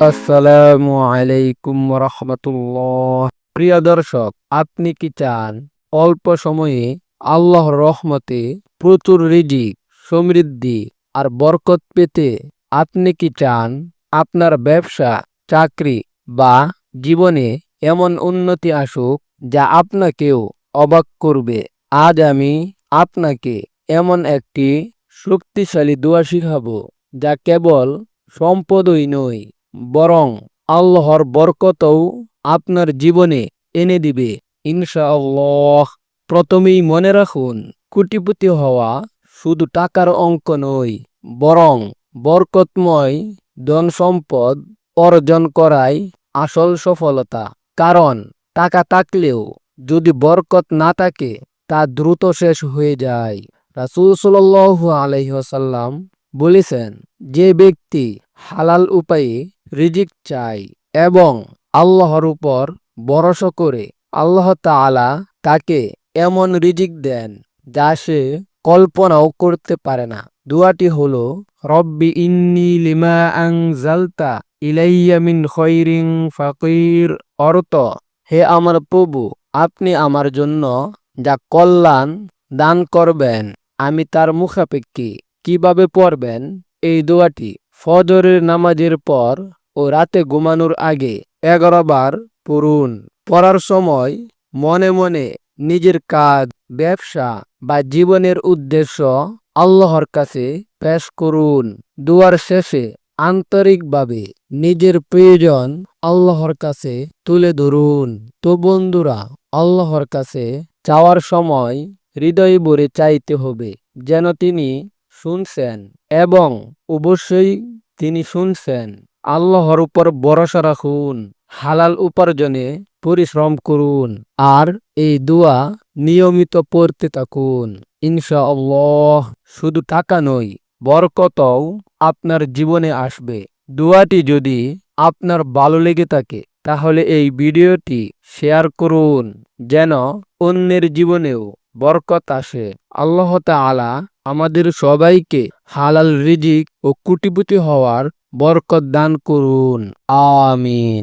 আসসালামু আলাইকুম রহমতুল্লাহ প্রিয় দর্শক, আপনি কি চান অল্প সময়ে আল্লাহর রহমতে প্রচুর রিজিক, সমৃদ্ধি আর বরকত পেতে আপনি কি চান? আপনার ব্যবসা, চাকরি বা জীবনে এমন উন্নতি আসুক যা আপনাকেও অবাক করবে। আজ আমি আপনাকে এমন একটি শক্তিশালী দোয়া শিখাবো যা কেবল সম্পদই নয় বরং আল্লাহর বরকতও আপনার জীবনে এনে দিবে, ইনশাআল্লাহ। প্রথমেই মনে রাখুন কোটিপতি হওয়া শুধু টাকার অঙ্ক নয়, বরং বরকতময় ধন সম্পদ অর্জন করাই আসল সফলতা। কারণ টাকা থাকলেও যদি বরকত না থাকে, তা দ্রুত শেষ হয়ে যায়। রাসূল সাল্লাল্লাহু আলাইহি ওয়াসাল্লাম বলেছেন, যে ব্যক্তি হালাল উপায়ে রিজিক চাই এবং আল্লাহর উপর ভরসা করে আল্লাহ তাআলা তাকে এমন রিজিক দেন যা সে কল্পনাও করতে পারে না। দুয়াটি হল, রব্বি ইন্নি লিমা আনজালতা ইলাইয়া মিন খৈরিং ফাকির। অর্থ, হে আমার প্রভু, আপনি আমার জন্য যা কল্যাণ দান করবেন, আমি তার মুখাপেক্ষী কীভাবে পড়বেন? এই দোয়াটি ফজরের নামাজের পর ও রাতে ঘুমানোর আগে এগারো বার পড়ুন। পড়ার সময় মনে মনে নিজের কাজ, ব্যবসা বা জীবনের উদ্দেশ্য আল্লাহর কাছে পেশ করুন। দুয়ার শেষে আন্তরিকভাবে নিজের প্রয়োজন আল্লাহর কাছে তুলে ধরুন। তো বন্ধুরা, আল্লাহর কাছে চাওয়ার সময় হৃদয় ভরে চাইতে হবে যেন তিনি শুনছেন এবং অবশ্যই তিনি শুনছেন। আল্লাহর উপর ভরসা রাখুন, হালাল উপার্জনে পরিশ্রম করুন, আর এই দোয়া নিয়মিত পড়তে থাকুন। ইনশাআল্লাহ, শুধু টাকা নয়, বরকতও আপনার জীবনে আসবে। দোয়াটি যদি আপনার ভালো লেগে থাকে, তাহলে এই ভিডিওটি শেয়ার করুন, যেন অন্যের জীবনেও বরকত আসে। আল্লাহ তাআলা আমাদের সবাইকে হালাল রিজিক ও কুটিপুটি হওয়ার বরকত দান করুন আমিন।